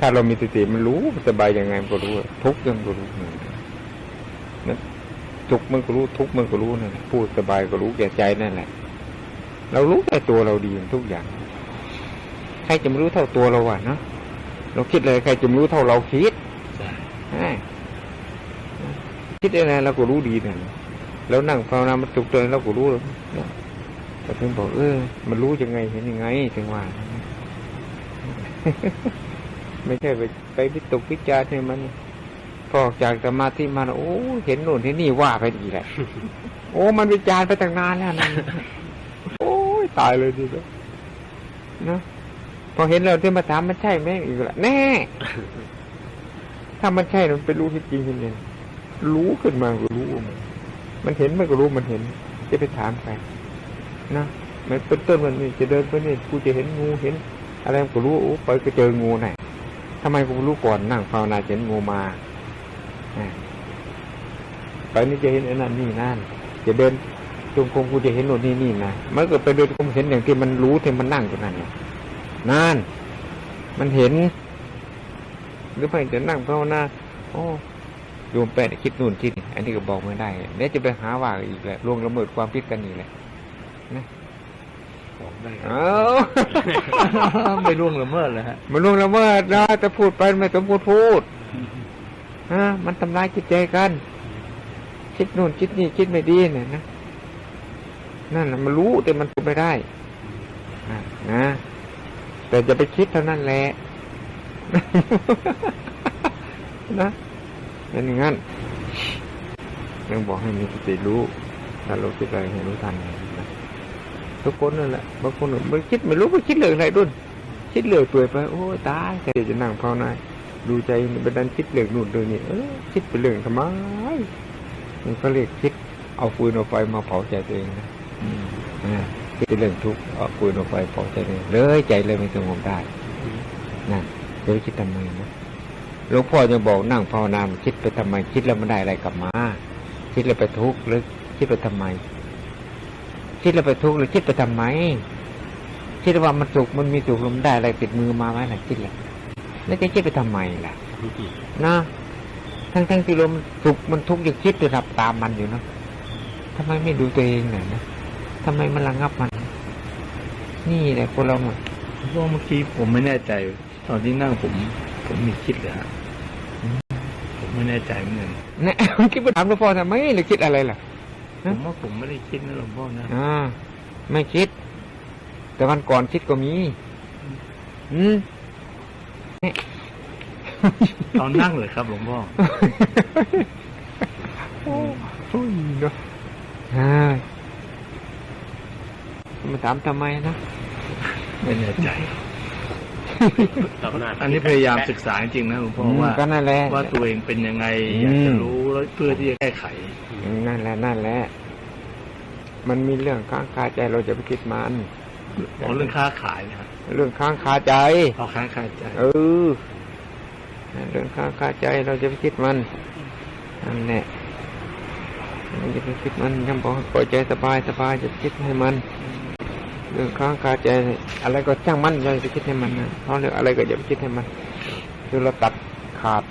ถ้าเรามีสติมันรู้สบายยังไงมันก็รู้ ทุกข์มันก็รู้นะทุกข์มันก็รู้ ทุกข์มันก็รู้นั่นแหละพูดสบายก็รู้แก่ใจนั่นแหละ เรารู้แต่ตัวเราดีทุกอย่าง ใครจะไม่รู้เท่าตัวเราวะเนาะเราคิดอะไรใครจะไม่รู้เท่าเราคิดใช่อ่าคิดอะไรเราก็รู้ดีนั่นแล้วนั่งภาวนามันจุกตัวเราก็รู้แล้วนะแต่ถึงบอกเออ มันรู้ยังไงเห็นยังไงถึงว่า ไม่ใช่ไปไปพิตกพิจารณ์ให้มันพอออกจากสมาธิมาแล้วโอ้เห็นโน่นเห็นนี่ว่าไปอีกแหละโอ้มันวิจารณ์ไปตั้งนานแล้วนั่นโอ้ยตายเลยทีเดียวนะพอเห็นเราที่มาถามมันใช่ไหมอีกละแน่ ถ้ามันใช่มันเป็นรู้ที่จริงจริงๆรู้ขึ้นมาก็รู้มันมันเห็นมันก็รู้มันเห็น จะไปถามใครนะมันเป็นต้นมันนี่จะเดินไปนี่กูจะเห็นงูเห็น อะไรมันก็รู้โอ้ไปก็เจองูไหน ทำไมกูไม่รู้ก่อนนั่งภาวนาเห็นงูมาอ่าไปนี่จะเห็นอันนั้นนี่นั่นจะเดินจงกรมกูจะเห็นโน่นนี่นี่นะมันก็ไปเดินกูเห็นอย่างที่มันรู้ที่มันนั่งตรงนั้นเนี่ยนั่นมันเห็น หรือไม่จะนั่งภาวนาโอ้โยมแปะคิดนู่นคิดนี่อันนี้ก็บอกไม่ได้เดี๋ยวจะไปหาว่าอีกแหละล่วงละเมิดความคิดกันอีกแหละ บอกได้คเอรับาไม่ล่วงละเมิดเลยฮะมันล่วงละเมิดนะแต่พูดไปไม่สมควรพูดฮะมันทำร้ายจิตใจกัน คิดนู่นคิดนี่คิดไม่ดีเนี่ยนะนั่นแหละมันรู้แต่มันพูดไม่ได้อะนะแต่จะไปคิดเท่านั้นแหละนะเป็นอย่างนั้นยังบอกให้มีสติรู้ถ้าเราคิดอะไรให้รู้ทันนะ ทุกคนนั่นแหละบางคนไม่คิดไม่รู้ไม่คิดเรื่องอะไรดุนคิดเรื่องเปื่อยไปโอ้ตายใครจะนั่งภาวนาดูใจเป็นดันคิดเรื่องนู่นเรื่องนี้เออคิดไปเรื่องทำไมมันก็เรียกคิด เอาฟืนเอาไฟมาเผาใจตัวเองนะอ่คิดเรื่องทุกข์เอาฟืนเอาไฟเผาใจเองเลยใจเลยไม่สงบได้นั่นจะไปคิดทำไมนะหลวงพ่อจะบอกนั่งภาวนาคิดไปทำไม คิดแล้วไมันได้อะไรกลับมา คิดแล้วไปทุกข์หรือคิดไปทำไม คิดแล้วไปทุกข์หรือคิดไปทำไมคิดว่ามันสุขมันมีสุขแล้วมันได้อะไรติดมือมาไหมล่ะคิดแล้วแล้วจะคิดไปทำไมล่ะนะทั้งทั้งๆที่ลมนสุขมันทุกข์ยังคิดจะรับตามมันอยู่เนอะทำไมไม่ดูตัวเองหน่อยนะทำไมมันระงับมัน นี่แหละคนเราอะเพราะเมื่อกี้ผมไม่แน่ใจ ตอนที่นั่งผม ผมมีคิดเลยฮะผมไม่แน่ใจเหมือนกันเนี่ยคิดไปถามหลวงพ่อทำไมหรือคิดอะไรล่ะ ผฮะมว่าผมไม่ได้คิดนะหลวงพ่อนะอ่าไม่คิด แต่วันก่อนคิดก็มี อืมตอนนั่งเลยครับหลวงพ่อโอ้ยเนาะใช่มาถามทำไมนะไม่แน่ใจร อบหน้าอันนี้พยายามศึกษาจริงๆนะหลวงพ่อว่าก็นั่นแหละว่าตัวเองเป็นยังไงอืมอยากจะรู้แล้วเพื่อที่จะแก้ไข นั่นแหละนั่นแหละ มันมีเรื่องค้างคาใจเราจะไปคิดมันอ๋อเรื่องค้าขายนะฮะเรื่องค้างคาใจเอาค้าขายใจ เออเรื่องค้างคาใจเราจะไปคิดมันนั่นแหละเราจะไปคิดมันยังบอกให้ปล่อยใจสบายสบายจะไปคิดให้มัน เรื่องค้างคาใจ อะไรก็ช่างมันอย่าไปคิดให้มันนะเพราะเรื่องอะไรก็อย่าไปคิดให้มันคือเราตัดขาด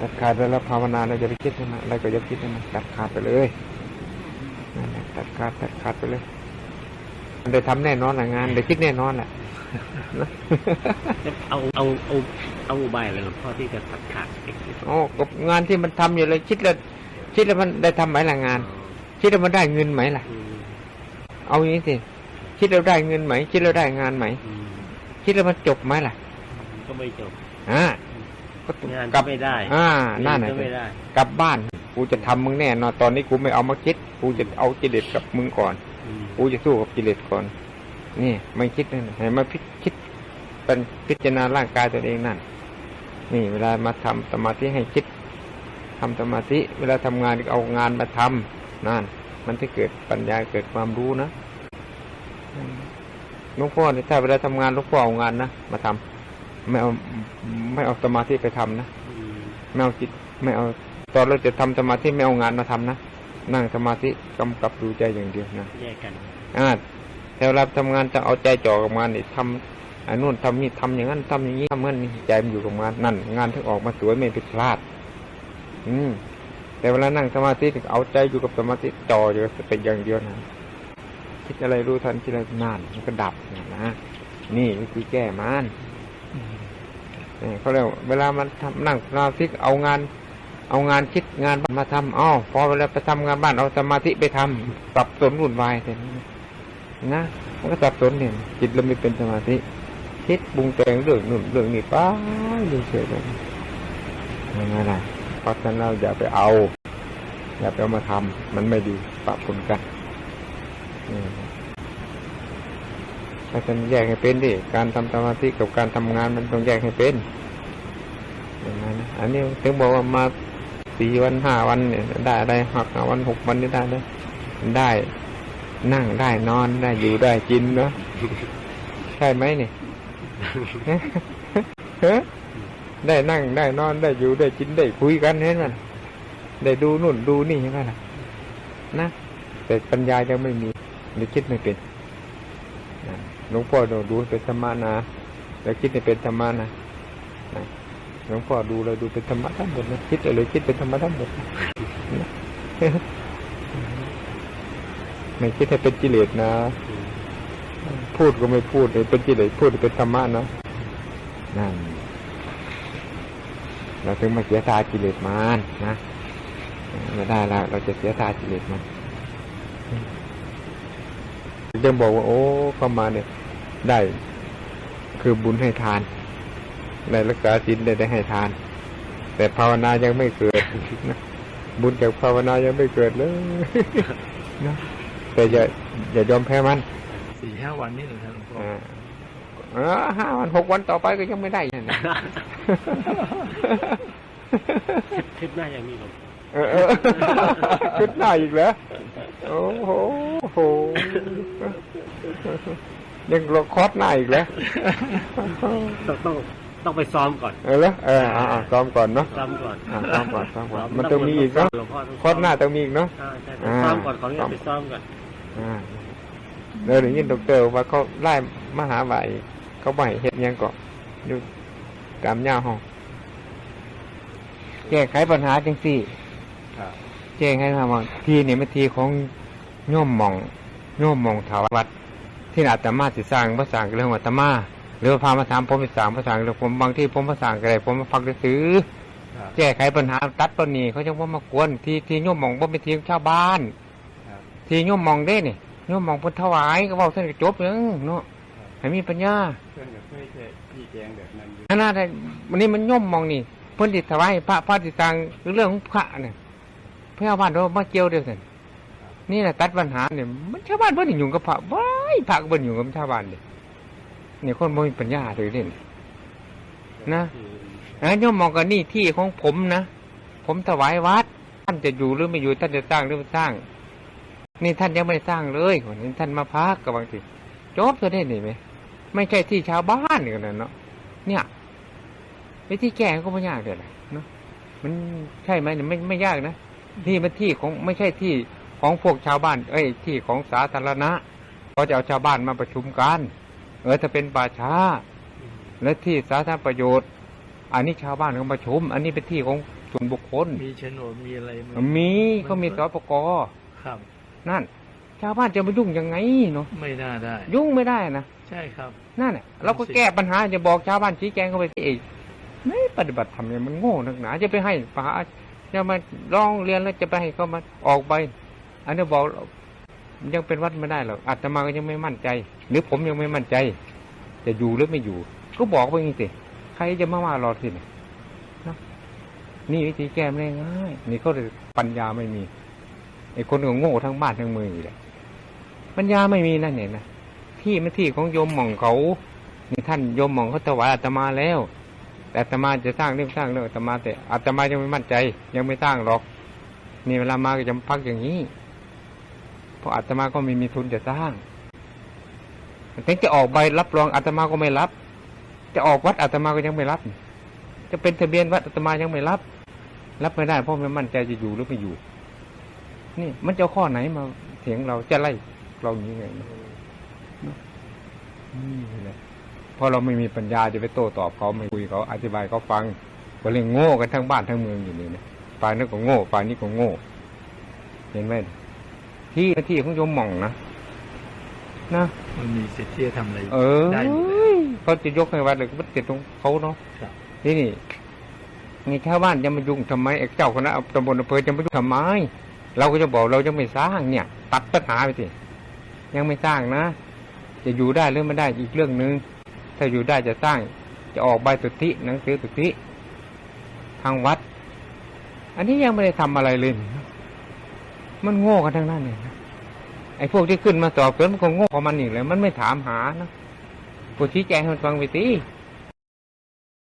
ตัดขาดเวลาภาวนาเราจะไปคิดให้มันอะไรก็อย่าไปคิดให้มันตัดขาดไปเลยนั่นแหละตัดขาดตัดขาดไปเลยมันได้ทำแน่นอนแหละงานได้คิดแน่นอนแหละเอาเอาเอาเอาอุบายอะไรหลวงพ่อที่จะตัดขาดเด็กโอ้กับงานที่มันทำอยู่เลยคิดแล้วคิดแล้วมันได้ทำไหมล่ะงาน คิดแล้วมันได้เงินไหมล่ะอืมเอาอย่างนี้สิ คิดแล้วได้เงินไหม คิดแล้วได้งานไหมอืมคิดแล้วมันจบไหมล่ะ ก็ไม่จบอ่าก็งานกลัก็ไม่ได้ อ่านั่นเรียน่ะก็สิไม่ได้ กลับบ้าน กูจะทำมึงแน่นอนตอนนี้กูไม่เอามาคิด กูจะเอากิเลสกับมึงก่อนอืมกูจะสู้กับกิเลสก่อน นี่ไม่คิดนั่นน่ะให้มาพิคิดเป็นพิจารณาร่างกายตัวเองนั่น นี่ เวลามาทำสมาธิให้คิดทำสมาธิ เวลาทำงานก็เอางานมาทำนั่น มันจะเกิดปัญญาเกิดความรู้นะอืมห ลวงพ่อเนี่ยถ้าเวลาทำงานหลวงพ่อเอางานนะมาทำไม่เอาไม่เอาสมาธิไปทำนะอืมไม่เอาจิต ไม่เอาตอนเราจะทำสมาธิไม่เอางานมาทำนะนั่งสมาธิกำกับดูใจอย่างเดียวนะแยกกันอ่าแต่เวลาทำงานจะเอาใจจ่อกับงานนี่ทอันนู้นทำนี่ทำอย่างนั้นทำอย่างนี้ทำเงินนี่ใจมันอยู่กับงานนั่น งานถึงออกมาสวยไม่ผิดพลาด อืมแต่เวลานั่งสมาธินี่เอาใจอยู่กับสมาธิจ่ออยู่กับสติอย่างเดียวนะ คิดอะไรรู้ทันคิดอะไรนานมันก็ดับนะนะนี่วิธีแก้มันเออเขาเรียกว่าเวลามันทำนั่งสมาธิเอางาน เอางานคิดงานมาทำอ้าวพอเวลาไปทำงานบ้านเอาสมาธิไปทำสับสนวุ่นวายแต่นี้นะมันก็สับสนเนี่ยจิตเราไม่เป็นสมาธิคิดปรุงแต่งเรื่องนู่นเรื่องนี้ป้าดูเฉยเลยยังไงล่ะเพราะฉะนั้นเราอย่าไปเอา อย่าไปเอามาทำมันไม่ดีปะปนกัน ถ้าจะแยกให้เป็นดิ การทำสมาธิกับการทำงานมันต้องแยกให้เป็นอย่างนั้นอันนี้ถึงบอกว่ามาสี่วันห้าวันเนี่ยได้อะไรหักวันหกวันนี่ได้เลยได้นั่งได้นอนได้อยู่ได้กินเนาะใช่ไหมเนี่ยฮได้นั่งได้นอนได้อยู่ได้กินได้คุยกันเห็นไหมได้ดูนู่นดูนี่ยังไงล่ะนะแต่ปัญญายังไม่มี หรือคิดไม่เป็นนะหลวงพ่อดูดูเป็นธรรมะนะแล้วคิดไม่เป็นธรรมะนะนะหลวงพ่อดูเลยดูเป็นธรรมะทั้งหมดนะคิดอะไรคิดเป็นธรรมะทั้งหมดนะไม่คิดให้เป็นกิเลสนะ พูดก็ไม่พูดเลยเป็นกิเลสพูดเป็นธรรมะนะนั่นเราถึงมาเสียทากิเลสมันนะไม่ได้แล้วเราจะเสียทากิเลสมัน ยังบอกว่า โอ้เข้ามาเนี่ย ได้ คือบุญให้ทานได้รักษาศีลได้ได้ให้ทาน แต่ภาวนายังไม่เกิดนะบุญจากภาวนายังไม่เกิดเลยนะแต่อย่าอย่ายอมแพ้มันสี่ห้าวันนี่แหละครับหลวงพ่ออ่าเออห้าวันหกวันต่อไปก็ยังไม่ได้นั่นนะคลิปหน้ายังมีผมเออเออขึ้นหน้าอีกเหรอ โอ้โหโหยังรอคอสหน้าอีกเหรอต้องต้องต้องไปซ้อมก่อน เออเหรอเอออ่าอ่าซ้อมก่อนเนาะซ้อมก่อนอ่าซ้อมก่อนซ้อมก่อนมันต้องมีอีกเนาะหลวงพ่อต้องคอสหน้าต้องมีอีกเนาะอ่าใช่อ่าซ้อมก่อนของนี้ซ้อมไปซ้อมก่อนอ่าเดี๋ยวนี้ดอกเตอร์ว่าเขาไล่มหาวิทยาลัยเขาใหม่เฮ็ดหยังก่อนอยู่ตามย่าห้องแก้ไขปัญหาจังสี่ครับ แจ้งให้ทราบว่าทีเนี่ยเป็นทีของโยมมองโยมมองถาววัดที่อาตมาสิสร้างพระสร้างเรื่องอาตมาหรือพามาถามผมไปสร้างพระสร้างเรื่องผมบางที่ผมพระสร้างอะไรผมมาฟังได้ซื้อแก้ไขปัญหาตัดต้นนี้เขาจะว่ามากวนทีทีโยมมองบ่เป็นทีของชาวบ้านทีโยมมองได้นี่โยมมองพิ่นถวายก็เว้าท่านจบเองเนาะให้มีปัญญาเพื่อนกับเพื่อนจะพี่แจงแบบนั้นอยู่อันนั้นได้วันนี้มันโยมมองนี่เพิ่นสิถวายพระพระสิสร้างเรื่องของพระเนี่ย พระบ้านเรามาเกี่ยวเดียวกันนี่แหละตัดปัญหาเนี่ยมันชาวบ้านเพิ่นยุ่กับพระว้ายพระก็เพิ่นยุ่กับชาวบ้านเด้นี่คนบ่มีปัญญาเลยเด่นนะนะโยมมองกันนี่ที่ของผมนะผมถวายวัด ท่านจะอยู่หรือไม่อยู่ท่านจะสร้างหรือไม่สร้าง นี่ท่านยังไม่สร้างเลยคนนี้ท่านมาพักกับบางทีจบจะได้หนิไหมไม่ใช่ที่ชาวบ้านนี่กันนะเนาะเนี่ยวิธีแก้ก็ไม่ยากเดี๋ยวนะเนาะมันใช่ไหมเนี่ยไม่ไม่ยากนะ ที่มันที่ของไม่ใช่ที่ของพวกชาวบ้าน เอ้ย ที่ของสาธารณะเขาจะเอาชาวบ้านมาประชุมกันเออถ้าเป็นป่าช้า และที่สาธารณประโยชน์ อันนี้ชาวบ้านเขาประชุม อันนี้เป็นที่ของส่วนบุคคล มีโฉนดมีอะไรไหมีเขามีสปกครับ นั่น ชาวบ้านจะมายุ่งยังไงเนาะไม่น่าได้ ยุ่งไม่ได้นะใช่ครับ นั่นแหละเราก็แก้ปัญหาจะบอกชาวบ้านชี้แจงเข้าไปสิเองไม่ปฏิบัติธรรมเนี่ยมันโง่นักหนาจะไปให้ปหาจะมาร้องเรียนแล้วจะไปให้เขามาออกไป อันนี้บอกยังเป็นวัดไม่ได้หรอกอาตมาก็ยังไม่มั่นใจ หรือผมยังไม่มั่นใจ จะอยู่หรือไม่อยู่ ก็บอกไปงี้สิใครจะมาว่ารอสิเนี่ยนะนี่วิธีแก้ไม่ง่ายนี่เขาเลยปัญญาไม่มีไอ้คนก็โง่ทั้งบ้านทั้งเมืองอยู่แหละปัญญาไม่มีนั่นเนี่ยนะที่ไม่ที่ของโยมหม่องเขานี่ท่านโยมหม่องเขาถวายอาตมาแล้ว อาตมาจะสร้างเรื่องสร้างเรื่องอาตมาแต่อาตมายังไม่มั่นใจ ยังไม่สร้างหรอกนี่เวลามาก็จะพักอย่างนี้เพราะอาตมาก็ไม่มีทุนจะสร้างถึงจะออกใบรับรองอาตมาก็ไม่รับ จะออกวัดอาตมาก็ยังไม่รับ จะเป็นทะเบียนวัดอาตมายังไม่รับ รับไม่ได้เพราะไม่มั่นใจจะอยู่หรือไม่อยู่ นี่ มันจะข้อไหนมาเถียงเราจะไล่เราอย่างนี้ไงเนอะนี่แหละ เพราะเราไม่มีปัญญาจะไปโต้ตอบเขาไม่คุยเขาอธิบายเขาฟังก็เลยโง่กันทั้งบ้านทั้งเมืองอยู่นี่นะฝ่ายนั้นก็โง่ฝ่ายนี้ก็โง่ เห็นไหมที่หน้าที่ของโยมหม่องนะนะมันมีสิทธิ์ที่จะทำอะไรเออได้อยู่แล้วเขาจะยกให้วัดเลยก็ไม่ติดตรงเขาเนาะครับนี่นี่นี่ชาวบ้านจะมายุ่งทำไมไอ้เจ้าคณะตำบลอำเภอจะมายุ่งทำไม เราก็จะบอกเราจะไม่สร้างเนี่ย ตัดปัญหาไปสิยังไม่สร้างนะ จะอยู่ได้หรือไม่ได้อีกเรื่องหนึ่ง ถ้าอยู่ได้จะสร้าง จะออกใบสุทธิหนังสือสุทธิทางวัด อันนี้ยังไม่ได้ทำอะไรเลย มันโง่กันทั้งนั้นเลยนะไอ้พวกที่ขึ้นมาสอบสวนมันก็โง่ของมันอีกเลย มันไม่ถามหานะผู้ชี้แจงให้มันฟังไปสิ